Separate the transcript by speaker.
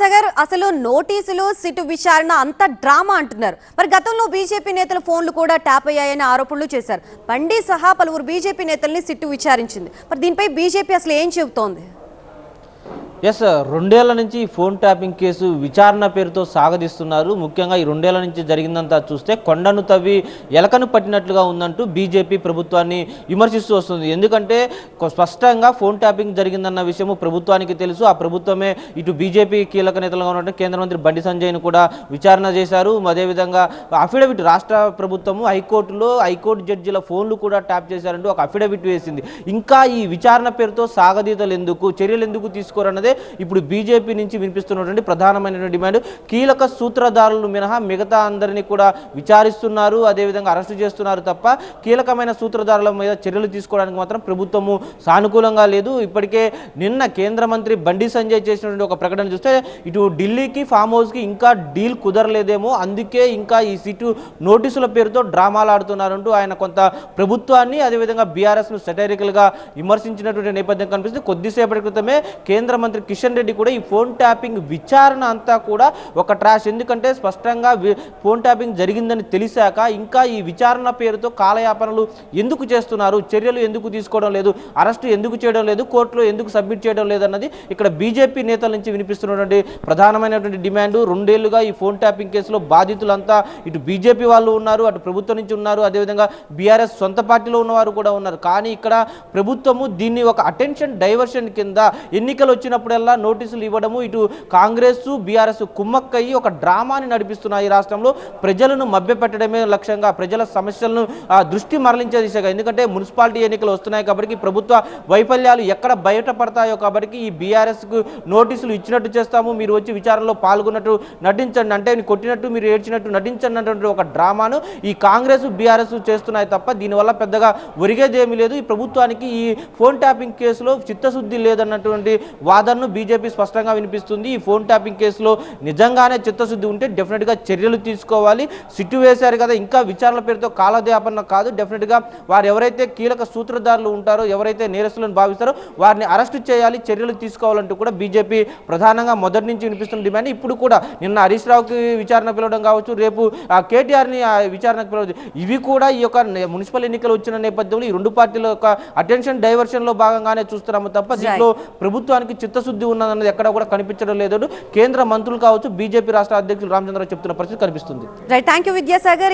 Speaker 1: సాగర్ అసలు నోటీసులు సిటు విచారణ అంత డ్రామా అంటున్నారు. మరి గతంలో బీజేపీ నేతల ఫోన్లు కూడా ట్యాప్ అయ్యాయని ఆరోపణలు చేశారు. బండి సహా పలువురు బీజేపీ నేతల్ని సిట్టు విచారించింది. మరి దీనిపై బీజేపీ అసలు ఏం చెబుతోంది?
Speaker 2: ఎస్ రెండేళ్ళ నుంచి ఈ ఫోన్ ట్యాపింగ్ కేసు విచారణ పేరుతో సాగదీస్తున్నారు. ముఖ్యంగా ఈ రెండేళ్ళ నుంచి జరిగిందంతా చూస్తే కొండను తవ్వి ఎలకను పట్టినట్లుగా ఉందంటూ బీజేపీ ప్రభుత్వాన్ని విమర్శిస్తూ వస్తుంది. ఎందుకంటే స్పష్టంగా ఫోన్ ట్యాపింగ్ జరిగిందన్న విషయము ప్రభుత్వానికి తెలుసు. ఆ ప్రభుత్వమే ఇటు బీజేపీ కీలక నేతలుగా ఉన్నట్టు కేంద్ర మంత్రి బండి సంజయ్ను కూడా విచారణ చేశారు. అదేవిధంగా అఫిడవిట్ రాష్ట్ర ప్రభుత్వము హైకోర్టులో హైకోర్టు జడ్జిల ఫోన్లు కూడా ట్యాప్ చేశారంటూ ఒక అఫిడవిట్ వేసింది. ఇంకా ఈ విచారణ పేరుతో సాగదీతలు ఎందుకు చర్యలు ఎందుకు తీసుకోరన్నదే ఇప్పుడు బీజేపీ నుంచి వినిపిస్తున్నటువంటి ప్రధానమైనటువంటి డిమాండ్. కీలక సూత్రధారులు మినహా మిగతా అందరినీ కూడా విచారిస్తున్నారు అదేవిధంగా అరెస్టు చేస్తున్నారు తప్ప కీలకమైన సూత్రధారుల మీద చర్యలు తీసుకోవడానికి మాత్రం ప్రభుత్వము సానుకూలంగా లేదు. ఇప్పటికే నిన్న కేంద్ర మంత్రి బండి సంజయ్ చేసినటువంటి ఒక ప్రకటన చూస్తే ఇటు ఢిల్లీకి ఫామ్ హౌస్కి ఇంకా డీల్ కుదరలేదేమో. అందుకే ఇంకా ఈ సీటు నోటీసుల పేరుతో డ్రామాలు ఆడుతున్నారంటూ ఆయన కొంత ప్రభుత్వాన్ని అదేవిధంగా బీఆర్ఎస్ను సెటైరికల్గా విమర్శించినటువంటి నేపథ్యం కనిపిస్తుంది. కొద్దిసేపటి క్రితమే కేంద్ర మంత్రి కిషన్ రెడ్డి కూడా ఈ ఫోన్ ట్యాపింగ్ విచారణ అంతా కూడా ఒక ట్రాష్. ఎందుకంటే స్పష్టంగా ఫోన్ ట్యాపింగ్ జరిగిందని తెలిసాక ఇంకా ఈ విచారణ పేరుతో కాలయాపనలు ఎందుకు చేస్తున్నారు? చర్యలు ఎందుకు తీసుకోవడం లేదు? అరెస్టు ఎందుకు చేయడం లేదు? కోర్టులో ఎందుకు సబ్మిట్ చేయడం లేదన్నది ఇక్కడ బీజేపీ నేతల నుంచి వినిపిస్తున్నటువంటి ప్రధానమైనటువంటి డిమాండ్. రెండేళ్ళుగా ఈ ఫోన్ ట్యాపింగ్ కేసులో బాధితులంతా ఇటు బీజేపీ వాళ్ళు ఉన్నారు అటు ప్రభుత్వం నుంచి ఉన్నారు. అదేవిధంగా బీఆర్ఎస్ సొంత పార్టీలో ఉన్నవారు కూడా ఉన్నారు. కానీ ఇక్కడ ప్రభుత్వము దీన్ని ఒక అటెన్షన్ డైవర్షన్ కింద ఎన్నికలు వచ్చినప్పుడు వచ్చినప్పుడల్లా నోటీసులు ఇవ్వడము ఇటు కాంగ్రెస్ బీఆర్ఎస్ కుమ్మక్కయ్యి ఒక డ్రామాని నడిపిస్తున్నాయి ఈ రాష్ట్రంలో. ప్రజలను మభ్యపెట్టడమే లక్ష్యంగా ప్రజల సమస్యలను ఆ, దృష్టి మరలించే దిశగా. ఎందుకంటే మున్సిపాలిటీ ఎన్నికలు వస్తున్నాయి కాబట్టి ప్రభుత్వ వైఫల్యాలు ఎక్కడ బయటపడతాయో కాబట్టి ఈ బీఆర్ఎస్కు నోటీసులు ఇచ్చినట్టు చేస్తాము. మీరు వచ్చి విచారణలో పాల్గొన్నట్టు నటించండి. అంటే కొట్టినట్టు మీరు ఏడ్చినట్టు నటించండి అన్నటువంటి ఒక డ్రామాను ఈ కాంగ్రెస్ బీఆర్ఎస్ చేస్తున్నాయి తప్ప దీనివల్ల పెద్దగా ఒరిగేదేమీ లేదు. ఈ ప్రభుత్వానికి ఈ ఫోన్ ట్యాపింగ్ కేసులో చిత్తశుద్ధి లేదన్నటువంటి వాదన వాదనను బీజేపీ స్పష్టంగా వినిపిస్తుంది. ఈ ఫోన్ ట్యాపింగ్ కేసులో నిజంగానే చిత్తశుద్ధి ఉంటే డెఫినెట్గా చర్యలు తీసుకోవాలి. సిట్టు వేశారు కదా ఇంకా విచారణ పేరుతో కాలదేపన కాదు. డెఫినెట్గా వారు ఎవరైతే కీలక సూత్రధారులు ఉంటారో ఎవరైతే నేరస్తులను భావిస్తారో వారిని అరెస్టు చేయాలి చర్యలు తీసుకోవాలంటూ కూడా బీజేపీ ప్రధానంగా మొదటి నుంచి వినిపిస్తున్న డిమాండ్. ఇప్పుడు కూడా నిన్న హరీష్ రావుకి విచారణ పిలవడం కావచ్చు రేపు కేటీఆర్ని విచారణకు పిలవచ్చు ఇవి కూడా ఈ యొక్క మున్సిపల్ ఎన్నికలు వచ్చిన నేపథ్యంలో ఈ రెండు పార్టీల యొక్క అటెన్షన్ డైవర్షన్లో భాగంగానే చూస్తున్నాము తప్ప దీంట్లో ప్రభుత్వానికి చిత్తశుద్ధి ఉన్నదన్నది ఎక్కడ కూడా కనిపించడం లేదు. కేంద్ర మంత్రులు కావచ్చు బీజేపీ రాష్ట్ర అధ్యక్షులు రామచంద్ర చెప్తున్న పరిస్థితి కనిపిస్తుంది.
Speaker 1: Right thank you Vidyasagar.